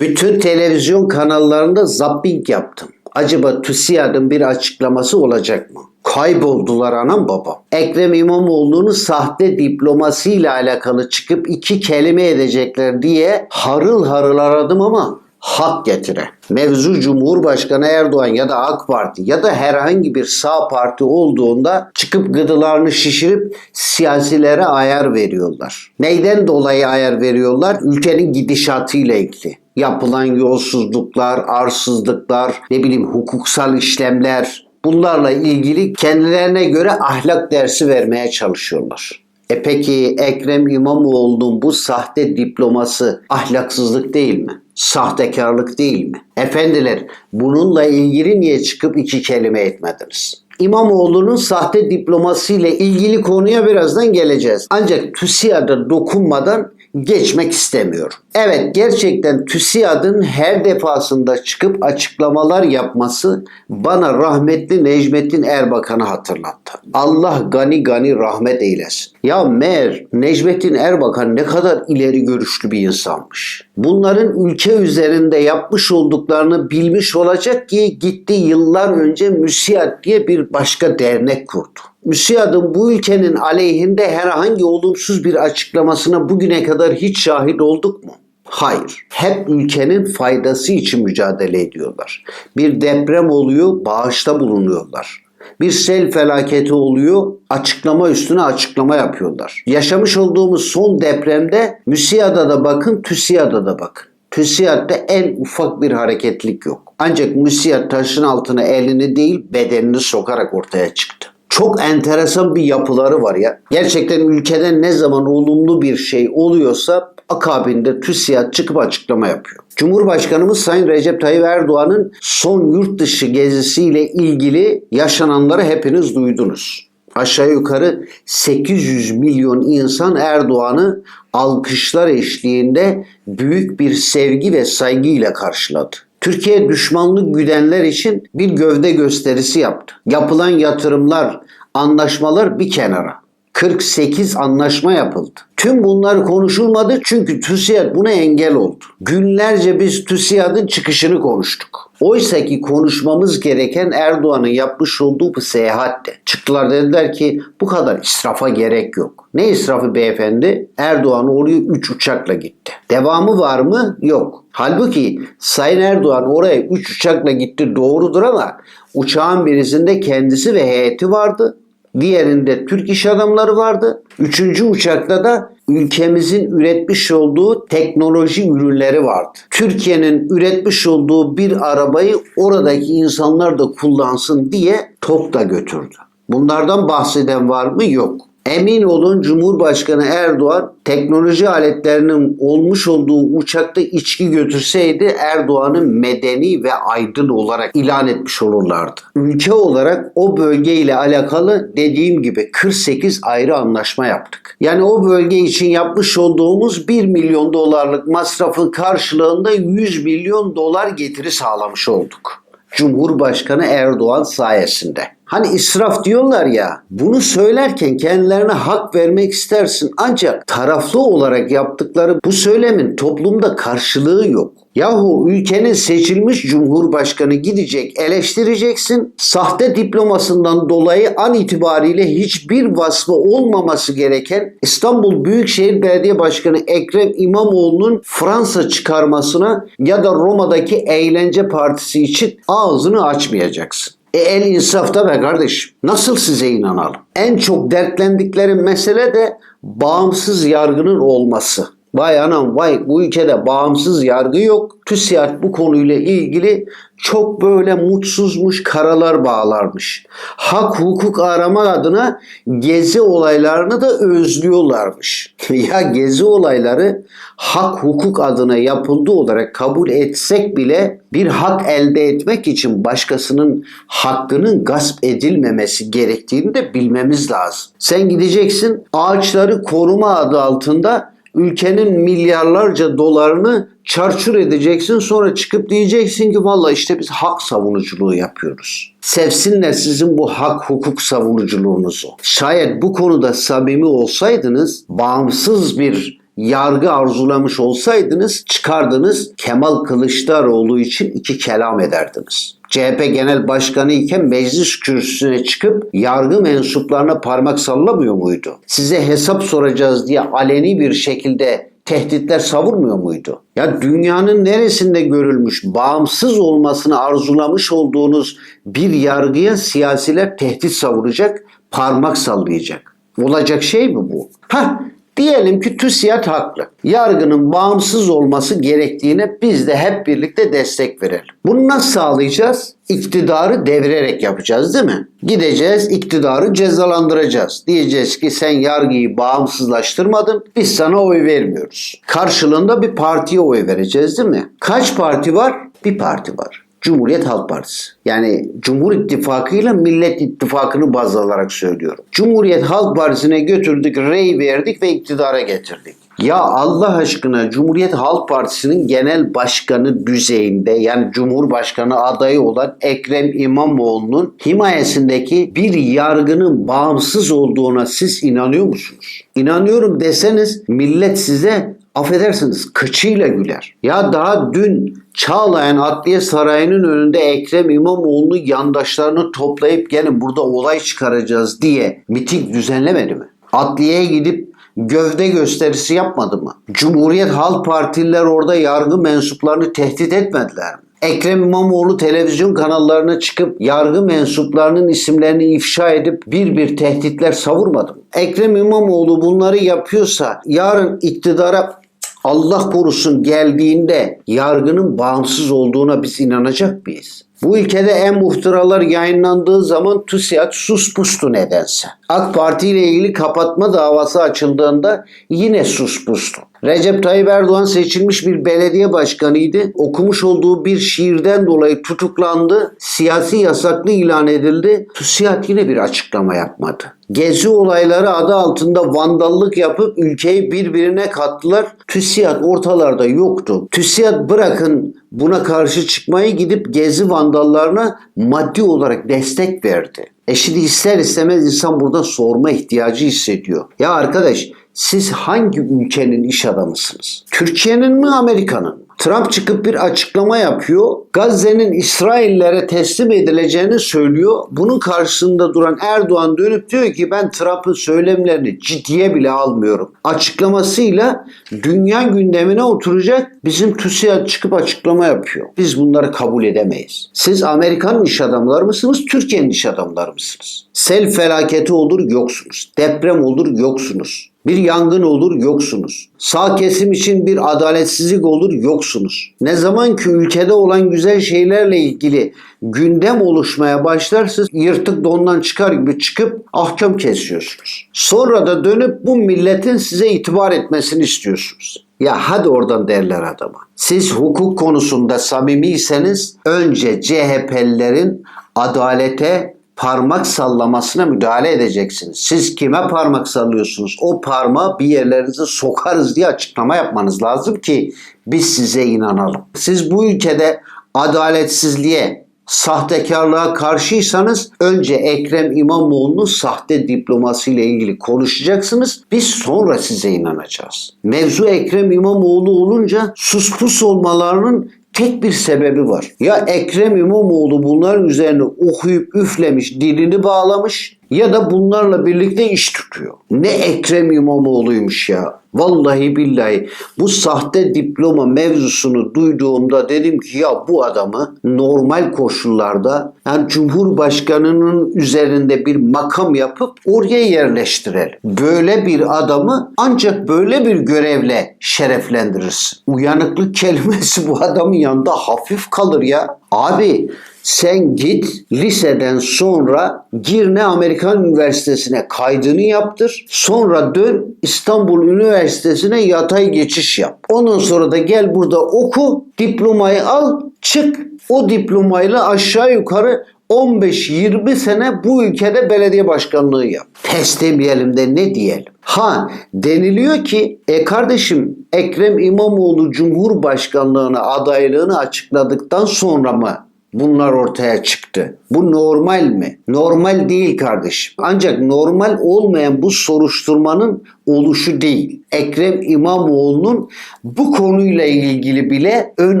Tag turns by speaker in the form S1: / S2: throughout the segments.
S1: Bütün televizyon kanallarında zapping yaptım. Acaba TÜSİAD'ın bir açıklaması olacak mı? Kayboldular anam babam. Ekrem İmamoğlu'nun sahte diplomasıyla alakalı çıkıp iki kelime edecekler diye harıl harıl aradım ama hak getire. Mevzu Cumhurbaşkanı Erdoğan ya da AK Parti ya da herhangi bir sağ parti olduğunda çıkıp gıdılarını şişirip siyasilere ayar veriyorlar. Neyden dolayı ayar veriyorlar? Ülkenin gidişatıyla ilgili yapılan yolsuzluklar, arsızlıklar, ne bileyim hukuksal işlemler bunlarla ilgili kendilerine göre ahlak dersi vermeye çalışıyorlar. E peki Ekrem İmamoğlu'nun bu sahte diploması ahlaksızlık değil mi? Sahtekarlık değil mi? Efendiler bununla ilgili niye çıkıp iki kelime etmediniz? İmamoğlu'nun sahte diploması ile ilgili konuya birazdan geleceğiz. Ancak TÜSİAD'a dokunmadan geçmek istemiyorum. Evet gerçekten TÜSİAD'ın her defasında çıkıp açıklamalar yapması bana rahmetli Necmettin Erbakan'ı hatırlattı. Allah gani gani rahmet eylesin. Ya meğer Necmettin Erbakan ne kadar ileri görüşlü bir insanmış. Bunların ülke üzerinde yapmış olduklarını bilmiş olacak ki gitti yıllar önce MÜSİAD diye bir başka dernek kurdu. MÜSİAD'ın bu ülkenin aleyhinde herhangi olumsuz bir açıklamasına bugüne kadar hiç şahit olduk mu? Hayır. Hep ülkenin faydası için mücadele ediyorlar. Bir deprem oluyor, bağışta bulunuyorlar. Bir sel felaketi oluyor, açıklama üstüne açıklama yapıyorlar. Yaşamış olduğumuz son depremde MÜSİAD'a da bakın, TÜSİAD'a da bakın. TÜSİAD'da en ufak bir hareketlik yok. Ancak MÜSİAD taşın altına elini değil bedenini sokarak ortaya çıktı çok enteresan bir yapıları var ya. Gerçekten ülkede ne zaman olumlu bir şey oluyorsa akabinde TÜSİAD çıkıp açıklama yapıyor. Cumhurbaşkanımız Sayın Recep Tayyip Erdoğan'ın son yurt dışı gezisiyle ilgili yaşananları hepiniz duydunuz. Aşağı yukarı 800 milyon insan Erdoğan'ı alkışlar eşliğinde büyük bir sevgi ve saygıyla karşıladı. Türkiye düşmanlık güdenler için bir gövde gösterisi yaptı. Yapılan yatırımlar, anlaşmalar bir kenara. 48 anlaşma yapıldı. Tüm bunlar konuşulmadı çünkü TÜSİAD buna engel oldu. Günlerce biz TÜSİAD'ın çıkışını konuştuk. Oysa ki konuşmamız gereken Erdoğan'ın yapmış olduğu bu seyahatte. Çıktılar dediler ki bu kadar israfa gerek yok. Ne israfı beyefendi? Erdoğan oraya 3 uçakla gitti. Devamı var mı? Yok. Halbuki Sayın Erdoğan oraya 3 uçakla gitti doğrudur ama uçağın birisinde kendisi ve heyeti vardı. Diğerinde Türk iş adamları vardı. Üçüncü uçakta da ülkemizin üretmiş olduğu teknoloji ürünleri vardı. Türkiye'nin üretmiş olduğu bir arabayı oradaki insanlar da kullansın diye TOK da götürdü. Bunlardan bahseden var mı? Yok. Emin olun Cumhurbaşkanı Erdoğan teknoloji aletlerinin olmuş olduğu uçakta içki götürseydi Erdoğan'ı medeni ve aydın olarak ilan etmiş olurlardı. Ülke olarak o bölgeyle alakalı dediğim gibi 48 ayrı anlaşma yaptık. Yani o bölge için yapmış olduğumuz 1 milyon dolarlık masrafın karşılığında 100 milyon dolar getiri sağlamış olduk. Cumhurbaşkanı Erdoğan sayesinde. Hani israf diyorlar ya bunu söylerken kendilerine hak vermek istersin ancak taraflı olarak yaptıkları bu söylemin toplumda karşılığı yok. Yahu ülkenin seçilmiş cumhurbaşkanı gidecek eleştireceksin. Sahte diplomasından dolayı an itibariyle hiçbir vasfı olmaması gereken İstanbul Büyükşehir Belediye Başkanı Ekrem İmamoğlu'nun Fransa çıkarmasına ya da Roma'daki eğlence partisi için ağzını açmayacaksın. E el insafta be kardeşim. Nasıl size inanalım? En çok dertlendikleri mesele de bağımsız yargının olması. Vay anam vay bu ülkede bağımsız yargı yok. TÜSİAD bu konuyla ilgili çok böyle mutsuzmuş karalar bağlarmış. Hak hukuk arama adına gezi olaylarını da özlüyorlarmış. ya gezi olayları hak hukuk adına yapıldığı olarak kabul etsek bile bir hak elde etmek için başkasının hakkının gasp edilmemesi gerektiğini de bilmemiz lazım. Sen gideceksin ağaçları koruma adı altında ülkenin milyarlarca dolarını çarçur edeceksin sonra çıkıp diyeceksin ki valla işte biz hak savunuculuğu yapıyoruz. Sevsinler sizin bu hak hukuk savunuculuğunuzu. Şayet bu konuda samimi olsaydınız bağımsız bir yargı arzulamış olsaydınız çıkardınız Kemal Kılıçdaroğlu için iki kelam ederdiniz. CHP Genel Başkanı iken meclis kürsüsüne çıkıp yargı mensuplarına parmak sallamıyor muydu? Size hesap soracağız diye aleni bir şekilde tehditler savurmuyor muydu? Ya dünyanın neresinde görülmüş bağımsız olmasını arzulamış olduğunuz bir yargıya siyasiler tehdit savuracak, parmak sallayacak. Olacak şey mi bu? Ha Diyelim ki TÜSİAD haklı. Yargının bağımsız olması gerektiğine biz de hep birlikte destek verelim. Bunu nasıl sağlayacağız? İktidarı devirerek yapacağız değil mi? Gideceğiz iktidarı cezalandıracağız. Diyeceğiz ki sen yargıyı bağımsızlaştırmadın biz sana oy vermiyoruz. Karşılığında bir partiye oy vereceğiz değil mi? Kaç parti var? Bir parti var. Cumhuriyet Halk Partisi. Yani Cumhur İttifakı ile Millet İttifakı'nı baz alarak söylüyorum. Cumhuriyet Halk Partisi'ne götürdük, rey verdik ve iktidara getirdik. Ya Allah aşkına Cumhuriyet Halk Partisi'nin genel başkanı düzeyinde yani Cumhurbaşkanı adayı olan Ekrem İmamoğlu'nun himayesindeki bir yargının bağımsız olduğuna siz inanıyor musunuz? İnanıyorum deseniz millet size affedersiniz kıçıyla güler. Ya daha dün Çağlayan Adliye Sarayı'nın önünde Ekrem İmamoğlu'nu yandaşlarını toplayıp gelin burada olay çıkaracağız diye miting düzenlemedi mi? Adliyeye gidip gövde gösterisi yapmadı mı? Cumhuriyet Halk Partililer orada yargı mensuplarını tehdit etmediler mi? Ekrem İmamoğlu televizyon kanallarına çıkıp yargı mensuplarının isimlerini ifşa edip bir bir tehditler savurmadı mı? Ekrem İmamoğlu bunları yapıyorsa yarın iktidara Allah korusun geldiğinde yargının bağımsız olduğuna biz inanacak mıyız? Bu ülkede en muhtıralar yayınlandığı zaman TÜSİAD sus pustu nedense. AK Parti ile ilgili kapatma davası açıldığında yine sus pustu. Recep Tayyip Erdoğan seçilmiş bir belediye başkanıydı. Okumuş olduğu bir şiirden dolayı tutuklandı. Siyasi yasaklı ilan edildi. TÜSİAD yine bir açıklama yapmadı. Gezi olayları adı altında vandallık yapıp ülkeyi birbirine kattılar. TÜSİAD ortalarda yoktu. TÜSİAD bırakın buna karşı çıkmayı gidip gezi vandallarına maddi olarak destek verdi. E şimdi ister istemez insan burada sorma ihtiyacı hissediyor. Ya arkadaş siz hangi ülkenin iş adamısınız? Türkiye'nin mi Amerika'nın? Trump çıkıp bir açıklama yapıyor. Gazze'nin İsraillere teslim edileceğini söylüyor. Bunun karşısında duran Erdoğan dönüp diyor ki ben Trump'ın söylemlerini ciddiye bile almıyorum. Açıklamasıyla dünya gündemine oturacak bizim TÜSİAD çıkıp açıklama yapıyor. Biz bunları kabul edemeyiz. Siz Amerikan iş adamları mısınız? Türkiye'nin iş adamları mısınız? Sel felaketi olur yoksunuz. Deprem olur yoksunuz. Bir yangın olur yoksunuz. Sağ kesim için bir adaletsizlik olur yoksunuz. Ne zaman ki ülkede olan güzel şeylerle ilgili gündem oluşmaya başlarsa yırtık dondan çıkar gibi çıkıp ahkam kesiyorsunuz. Sonra da dönüp bu milletin size itibar etmesini istiyorsunuz. Ya hadi oradan derler adama. Siz hukuk konusunda samimiyseniz önce CHP'lilerin adalete parmak sallamasına müdahale edeceksiniz. Siz kime parmak sallıyorsunuz? O parmağı bir yerlerinize sokarız diye açıklama yapmanız lazım ki biz size inanalım. Siz bu ülkede adaletsizliğe, sahtekarlığa karşıysanız önce Ekrem İmamoğlu'nun sahte diploması ile ilgili konuşacaksınız. Biz sonra size inanacağız. Mevzu Ekrem İmamoğlu olunca sus pus olmalarının tek bir sebebi var. Ya Ekrem İmamoğlu bunların üzerine okuyup üflemiş, dilini bağlamış ya da bunlarla birlikte iş tutuyor. Ne Ekrem İmamoğlu'ymuş ya. Vallahi billahi bu sahte diploma mevzusunu duyduğumda dedim ki ya bu adamı normal koşullarda yani Cumhurbaşkanının üzerinde bir makam yapıp oraya yerleştirelim. Böyle bir adamı ancak böyle bir görevle şereflendirirsin. Uyanıklık kelimesi bu adamın yanında hafif kalır ya. Abi sen git liseden sonra Girne Amerikan Üniversitesi'ne kaydını yaptır. Sonra dön İstanbul Üniversitesi'ne yatay geçiş yap. Ondan sonra da gel burada oku, diplomayı al, çık. O diplomayla aşağı yukarı 15-20 sene bu ülkede belediye başkanlığı yap. Test demeyelim de ne diyelim? Ha deniliyor ki e kardeşim Ekrem İmamoğlu Cumhurbaşkanlığına adaylığını açıkladıktan sonra mı bunlar ortaya çıktı. Bu normal mi? Normal değil kardeşim. Ancak normal olmayan bu soruşturmanın oluşu değil. Ekrem İmamoğlu'nun bu konuyla ilgili bile ön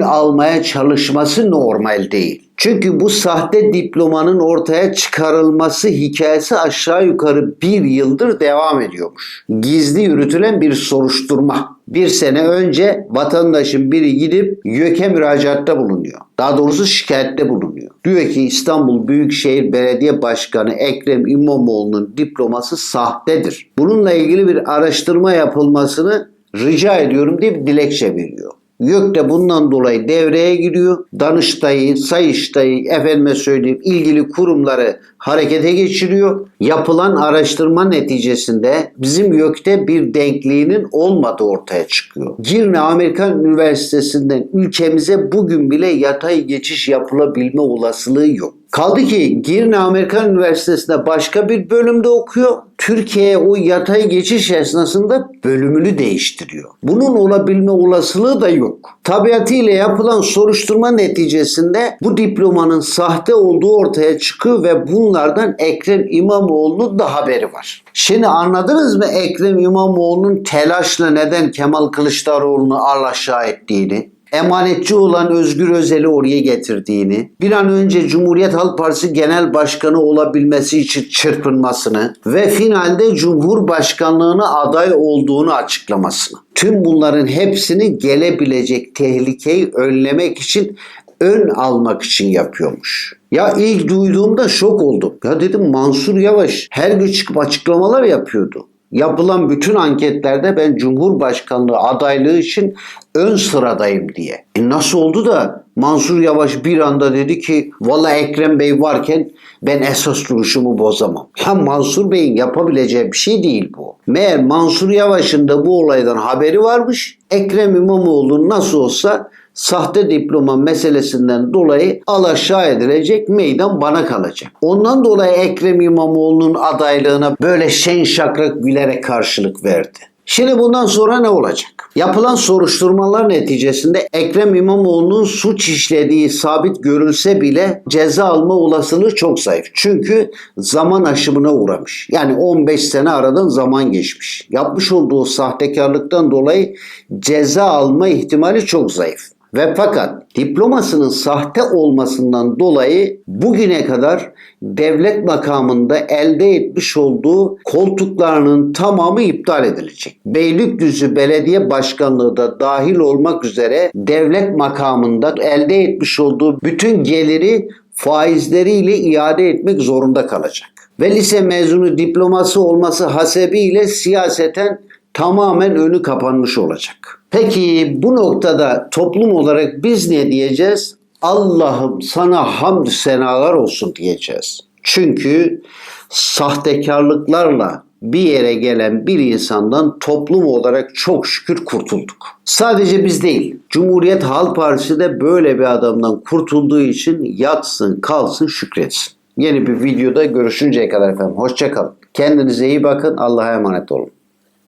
S1: almaya çalışması normal değil. Çünkü bu sahte diplomanın ortaya çıkarılması hikayesi aşağı yukarı bir yıldır devam ediyormuş. Gizli yürütülen bir soruşturma. Bir sene önce vatandaşın biri gidip YÖK'e müracaatta bulunuyor. Daha doğrusu şikayette bulunuyor. Diyor ki İstanbul Büyükşehir Belediye Başkanı Ekrem İmamoğlu'nun diploması sahtedir. Bununla ilgili bir araştırma yapılmasını rica ediyorum diye bir dilekçe veriyor. YÖK de bundan dolayı devreye giriyor. Danıştay'ı, Sayıştay'ı, efendime söyleyeyim ilgili kurumları harekete geçiriyor. Yapılan araştırma neticesinde bizim YÖK'te bir denkliğinin olmadığı ortaya çıkıyor. Girne Amerikan Üniversitesi'nden ülkemize bugün bile yatay geçiş yapılabilme olasılığı yok. Kaldı ki Girne Amerikan Üniversitesi'nde başka bir bölümde okuyor. Türkiye'ye o yatay geçiş esnasında bölümünü değiştiriyor. Bunun olabilme olasılığı da yok. Tabiatıyla yapılan soruşturma neticesinde bu diplomanın sahte olduğu ortaya çıkıyor ve bunlardan Ekrem İmamoğlu'nun da haberi var. Şimdi anladınız mı Ekrem İmamoğlu'nun telaşla neden Kemal Kılıçdaroğlu'nu alaşağı ettiğini? Emanetçi olan Özgür Özel'i oraya getirdiğini, bir an önce Cumhuriyet Halk Partisi Genel Başkanı olabilmesi için çırpınmasını ve finalde Cumhurbaşkanlığına aday olduğunu açıklamasını. Tüm bunların hepsini gelebilecek tehlikeyi önlemek için ön almak için yapıyormuş. Ya ilk duyduğumda şok oldum. Ya dedim Mansur Yavaş her gün çıkıp açıklamalar yapıyordu. Yapılan bütün anketlerde ben Cumhurbaşkanlığı adaylığı için ön sıradayım diye. E nasıl oldu da Mansur Yavaş bir anda dedi ki valla Ekrem Bey varken ben esas duruşumu bozamam. Ya Mansur Bey'in yapabileceği bir şey değil bu. Meğer Mansur Yavaş'ın da bu olaydan haberi varmış. Ekrem İmamoğlu nasıl olsa sahte diploma meselesinden dolayı alaşağı edilecek meydan bana kalacak. Ondan dolayı Ekrem İmamoğlu'nun adaylığına böyle şen şakrak gülerek karşılık verdi. Şimdi bundan sonra ne olacak? Yapılan soruşturmalar neticesinde Ekrem İmamoğlu'nun suç işlediği sabit görülse bile ceza alma olasılığı çok zayıf. Çünkü zaman aşımına uğramış. Yani 15 sene aradan zaman geçmiş. Yapmış olduğu sahtekarlıktan dolayı ceza alma ihtimali çok zayıf. Ve fakat diplomasının sahte olmasından dolayı bugüne kadar devlet makamında elde etmiş olduğu koltuklarının tamamı iptal edilecek. Beylikdüzü Belediye Başkanlığı da dahil olmak üzere devlet makamında elde etmiş olduğu bütün geliri faizleriyle iade etmek zorunda kalacak. Ve lise mezunu diploması olması hasebiyle siyaseten tamamen önü kapanmış olacak. Peki bu noktada toplum olarak biz ne diyeceğiz? Allah'ım sana hamd senalar olsun diyeceğiz. Çünkü sahtekarlıklarla bir yere gelen bir insandan toplum olarak çok şükür kurtulduk. Sadece biz değil, Cumhuriyet Halk Partisi de böyle bir adamdan kurtulduğu için yatsın, kalsın, şükretsin. Yeni bir videoda görüşünceye kadar efendim. Hoşçakalın. Kendinize iyi bakın. Allah'a emanet olun.